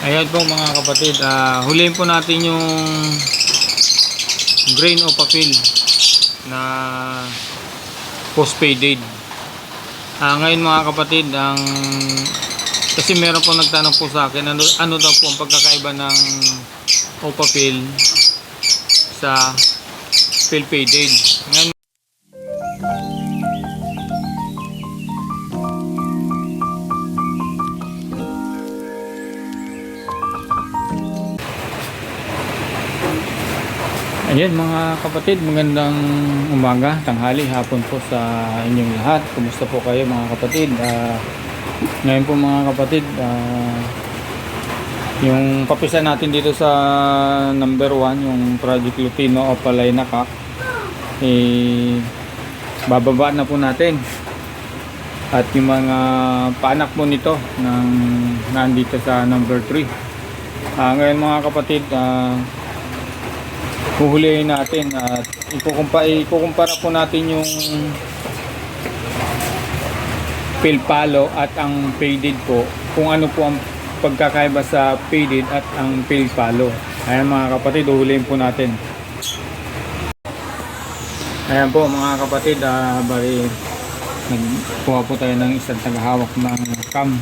Ayan po mga kapatid, ah, huliin po natin yung grain o papel na post-faded. Ah, ngayon mga kapatid, ang kasi meron po nagtanong po sa akin ano, ano daw po ang pagkakaiba ng o papel sa fill Ayan mga kapatid, magandang umaga, tanghali, hapon po sa inyong lahat. Kumusta po kayo mga kapatid? Ah, ngayon po mga kapatid, ah, yung papisa natin dito sa number 1, yung Project Lutino o Palay Nakak, eh, bababa na po natin. At yung mga paanak mo nito ng nandito sa number 3. Ah, ngayon mga kapatid, ah, huhulihin natin at ikukumpa, ikukumpara po natin yung pilpalo at ang faded po. Kung ano po ang pagkakaiba sa faded at ang pilpalo ayan mga kapatid huhulihin po natin. Ayan po mga kapatid uh, bali nagkuha po tayo ng isang tagahawak ng cam.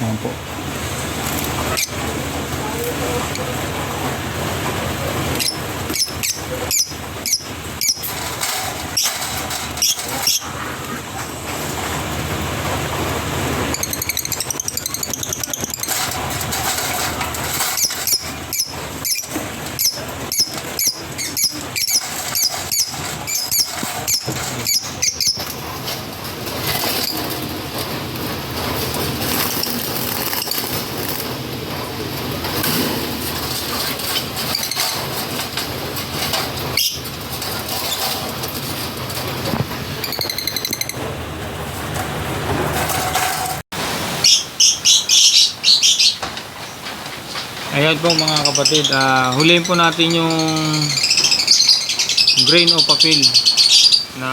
Ayan po Ayan po mga kapatid, ah, huliin po natin yung grain o papel na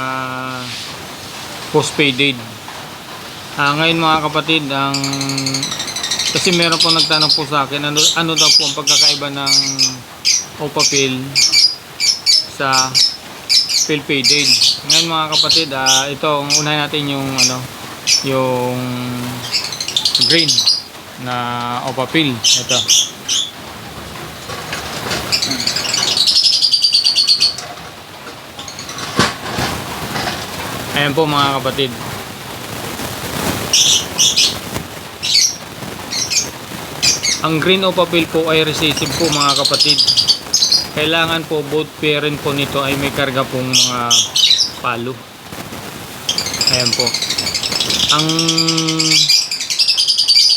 post-faded. Ah, ngayon mga kapatid, ang kasi meron po nagtanong po sa akin ano, ano daw po ang pagkakaiba ng o papel sa fill faded. Ngayon mga kapatid, ah, ito unahin natin yung ano, yung green na o papel. Ito. Ayan po mga kapatid. Ang green o papel po ay recessive po mga kapatid. Kailangan po both parent po nito ay may karga pong mga palo. Ayan po. Ang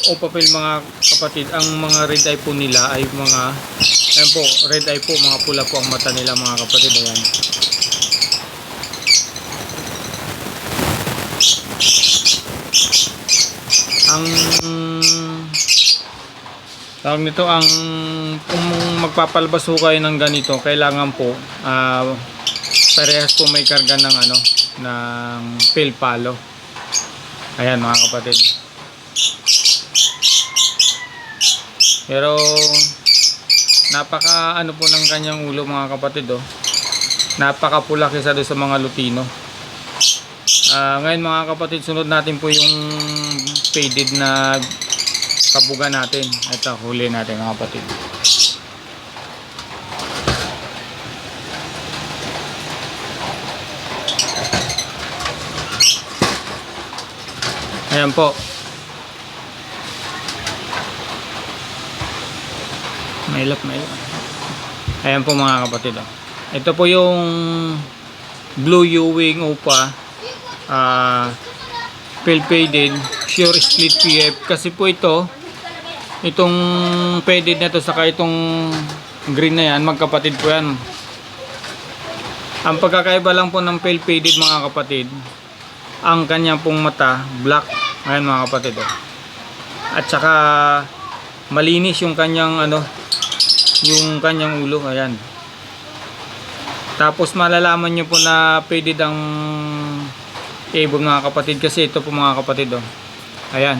o papel mga kapatid, ang mga red eye po nila ay mga ayan po, red eye po, mga pula po ang mata nila mga kapatid. Ayan. Ang tawag nito ang kung magpapalabas ho kayo ng ganito kailangan po ah, parehas po may karga ng ano ng pill palo. Ayan mga kapatid. Pero napaka ano po ng kanyang ulo mga kapatid oh. Napaka pula kaysa doon sa mga lutino. Ah, ngayon mga kapatid, sunod natin po yung faded na kabuga natin. Ito, huli natin mga kapatid. Ayan po. Mailap, mailap. Ayan po mga kapatid. Oh. Ito po yung blue Ewing upa uh, faded sure split PF kasi po ito itong faded na to saka itong green na yan magkapatid po yan. Ang pagkakaiba lang po ng pale faded mga kapatid ang kanyang pong mata black. Ayan mga kapatid oh. at saka malinis yung kanyang ano yung kanyang ulo. Ayan. Tapos malalaman nyo po na faded ang ibon mga kapatid kasi ito po mga kapatid oh. Ayan.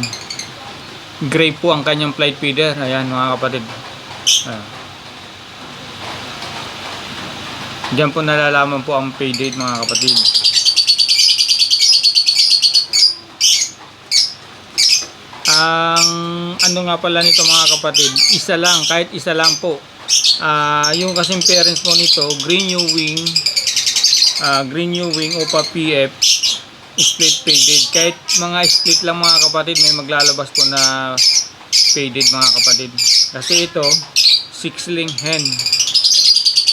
gray po ang kanyang flight feeder. Ayan mga kapatid. Ayan. Diyan po nalalaman po ang pay date mga kapatid. Ang ano nga pala nito mga kapatid, isa lang, kahit isa lang po. Ah, yung kasing parents mo nito, Green New Wing, ah, Green New Wing Opa PF, split faded. Kahit mga split lang mga kapatid, may maglalabas po na faded mga kapatid. Kasi ito, six link hen.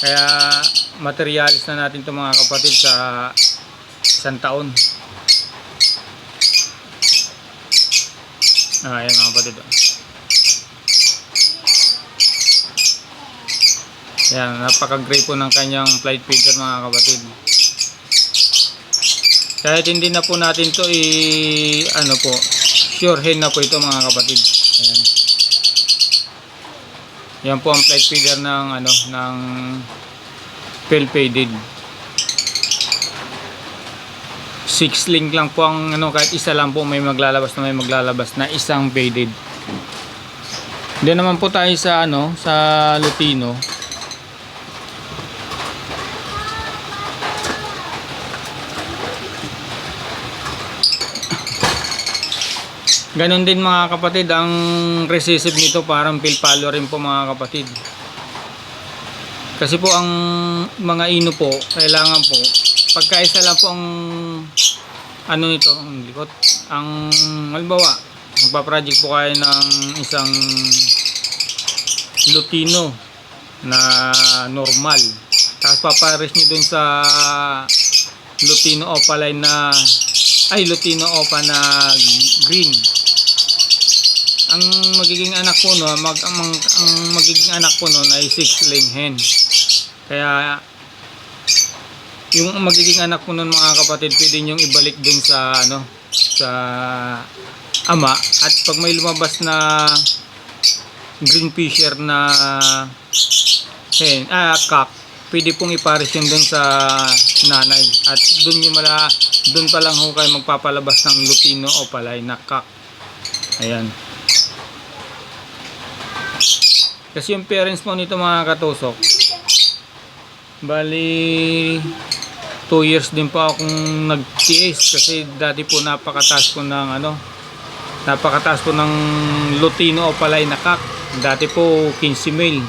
Kaya materialis na natin to mga kapatid sa isang taon. Ah, ayan mga kapatid. Ayan, napaka-gray po ng kanyang flight feeder mga kapatid. Kahit hindi na po natin to i ano po, sure hen na po ito mga kapatid. Ayan. Yan po ang flight feeder ng ano ng pill faded. Six link lang po ang ano kahit isa lang po may maglalabas na may maglalabas na isang faded. Hindi naman po tayo sa ano sa Lutino. Ganon din mga kapatid, ang recessive nito parang pilpalo rin po mga kapatid. Kasi po ang mga ino po, kailangan po, pagka isa lang po ang ano nito, ang likot, ang halimbawa, magpa-project po kayo ng isang Lutino na normal. Tapos papares nyo dun sa Lutino Opaline na ay Lutino Opa na green ang magiging anak po no mag ang, ang magiging anak po no ay six lane hen. Kaya yung magiging anak po nun mga kapatid pwede nyo ibalik dun sa ano sa ama. At pag may lumabas na green fisher na hen ah cock pwede pong ipares yun dun sa nanay. At dun yung mala dun pa lang ho kayo magpapalabas ng lutino o palay na cock. Ayan kasi yung parents mo nito mga katusok, bali 2 years din po akong nag-TS kasi dati po napakataas po ng ano, napakataas po ng Lutino o palay na kak. Dati po 15 mil.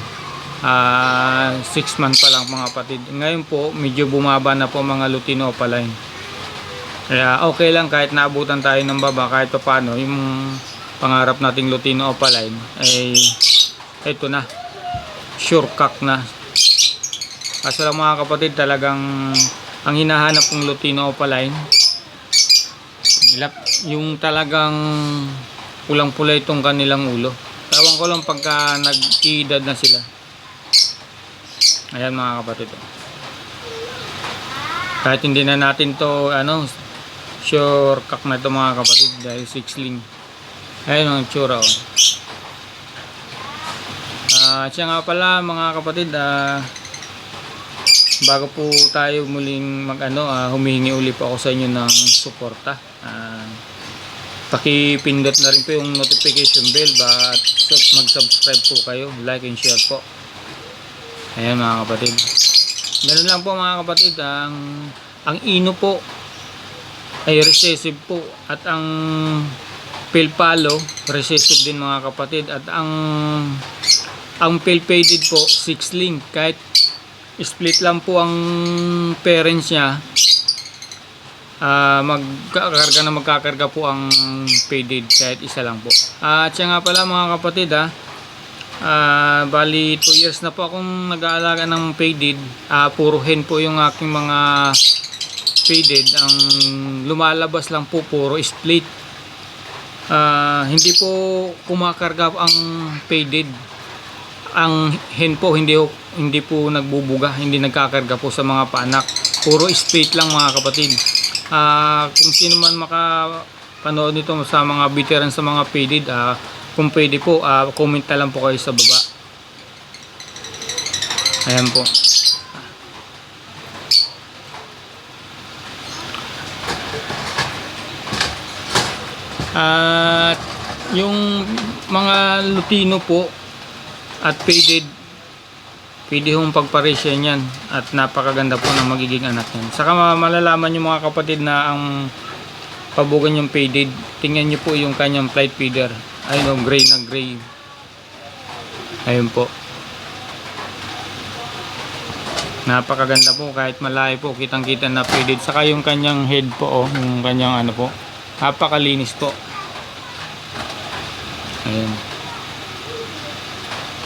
Ah, 6 months pa lang mga kapatid. Ngayon po medyo bumaba na po mga Lutino o palay. Kaya okay lang kahit naabutan tayo ng baba kahit pa paano yung pangarap nating Lutino o palay ay ito na. Sure cock na. Kaso lang mga kapatid talagang ang hinahanap kong Lutino Opaline yung talagang pulang pula itong kanilang ulo. Tawang ko lang pagka nag-iidad na sila. Ayan mga kapatid. Kahit hindi na natin to ano sure cock na ito mga kapatid dahil six link ayun ang tsura oh Ah, siya nga pala mga kapatid, ah, bago po tayo muling mag-ano, ah, humihingi uli po ako sa inyo ng suporta. Ah, pakipindot na rin po yung notification bell sub- mag-subscribe po kayo, like and share po. Ayan mga kapatid. Ganun lang po mga kapatid, ang ang ino po ay recessive po at ang pilpalo recessive din mga kapatid at ang ang pale faded po 6 link. Kahit split lang po ang parents niya ah magkakarga na magkakarga po ang faded kahit isa lang po. At siya nga pala mga kapatid ha ah bali 2 years na po akong nag-aalaga ng faded ah puro hen po yung aking mga faded ang lumalabas lang po puro split. Ah, hindi po kumakarga ang faded ang hen po hindi hindi po nagbubuga, hindi nagkakarga po sa mga paanak. Puro straight lang mga kapatid. Ah, kung sino man makapanood nito sa mga veteran sa mga faded, ah, kung pwede po, ah, comment na lang po kayo sa baba. Ayan po. At yung mga Lutino po at faded pwede hong pagparesya niyan at napakaganda po ng magiging anak niyan. Saka ma- malalaman yung mga kapatid na ang pabugan yung faded. Tingnan niyo po yung kanyang flight feeder. Ayun o, gray na gray. Ayun po. Napakaganda po kahit malayo po kitang kita na faded. Saka yung kanyang head po oh, yung kanyang ano po. Napakalinis po. Ayun.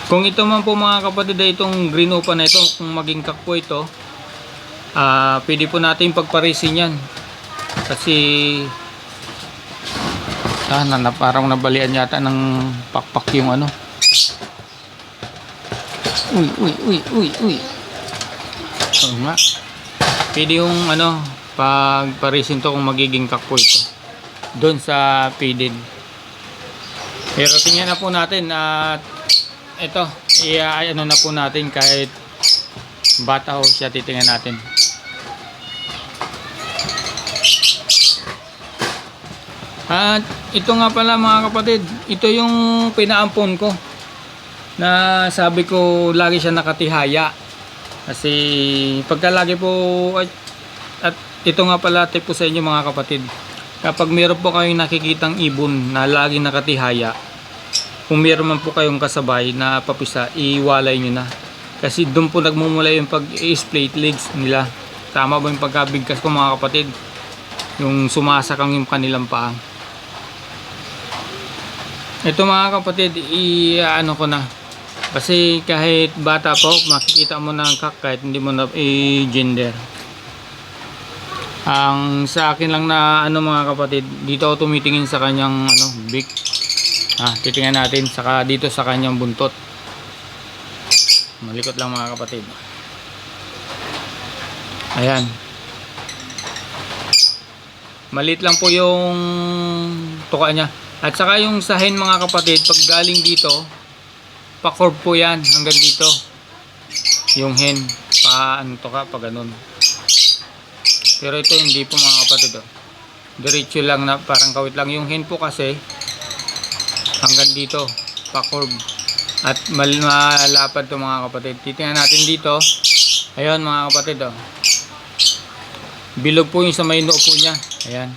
Kung ito man po mga kapatid ay itong green opa na ito, kung maging kak po ito, ah pwede po natin pagparisin yan. Kasi ah, na, parang nabalian yata ng pakpak yung ano. Uy, uy, uy, uy, uy. Oo nga. Pwede yung ano, pagparisin to kung magiging kak po ito. Doon sa faded. Pero tingnan na po natin at ito, i ano na po natin kahit bata ho siya titingnan natin. At ito nga pala mga kapatid, ito yung pinaampon ko na sabi ko lagi siya nakatihaya. Kasi pagka lagi po at, at ito nga pala tip po sa inyo mga kapatid. Kapag meron po kayong nakikitang ibon na lagi nakatihaya, kung meron man po kayong kasabay na papisa, iwalay nyo na. Kasi doon po nagmumula yung pag-split legs nila. Tama ba yung pagkabigkas ko mga kapatid? Yung sumasakang yung kanilang paa. Ito mga kapatid, i-ano ko na. Kasi kahit bata po, makikita mo na ang kak kahit hindi mo na i-gender. Ang sa akin lang na ano mga kapatid, dito ako tumitingin sa kanyang ano, big Ah, titingnan natin saka dito sa kanyang buntot. Malikot lang mga kapatid. Ayan. Malit lang po yung tuka niya. At saka yung sahin mga kapatid, pag galing dito, pa-curve po yan hanggang dito. Yung hen, pa ano to ka, pa ganun. Pero ito hindi po mga kapatid. Oh. Diretso lang na parang kawit lang. Yung hen po kasi, hanggang dito pa curve at mal malapad to mga kapatid. Titingnan natin dito. Ayun mga kapatid oh. bilog po yung sa may noo po niya. Ayan.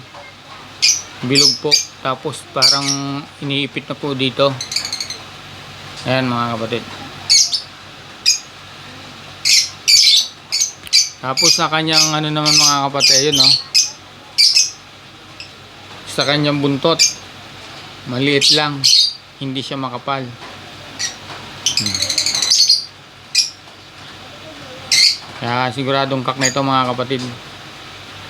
Bilog po. Tapos parang iniipit na po dito. Ayan mga kapatid. Tapos sa kanyang ano naman mga kapatid ayun oh. sa kanyang buntot maliit lang. Hindi siya makapal. Hmm. kaya siguradong kak na ito mga kapatid.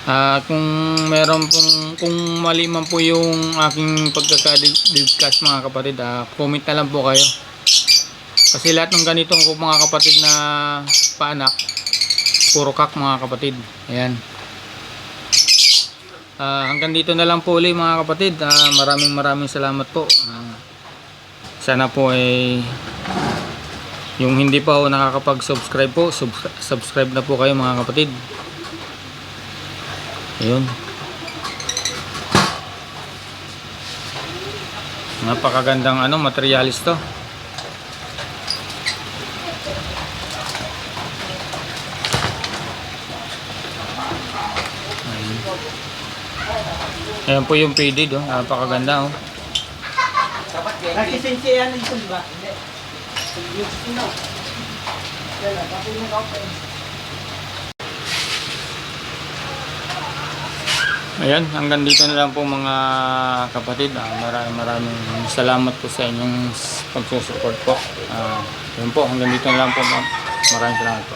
Ah, kung meron pong kung mali man po yung aking pagkakadiscuss mga kapatid ah, comment na lang po kayo. Kasi lahat ng ganitong mga kapatid na paanak puro kak mga kapatid. Ayan Ah, hanggang dito na lang po ulit mga kapatid. Ah, maraming maraming salamat po. Ah, sana po ay yung hindi pa po nakakapag-subscribe po, sub- subscribe na po kayo mga kapatid. Ayun. Napakagandang ano, materialis to. Ayan po yung faded, oh. napakaganda. Oh. Nakisinsiyan ito, di ba? Hindi. Ayan, hanggang dito na lang po mga kapatid. Ah, maraming maraming salamat po sa inyong pagsusupport po. Ah, yun po, hanggang dito na lang po. Maraming salamat po.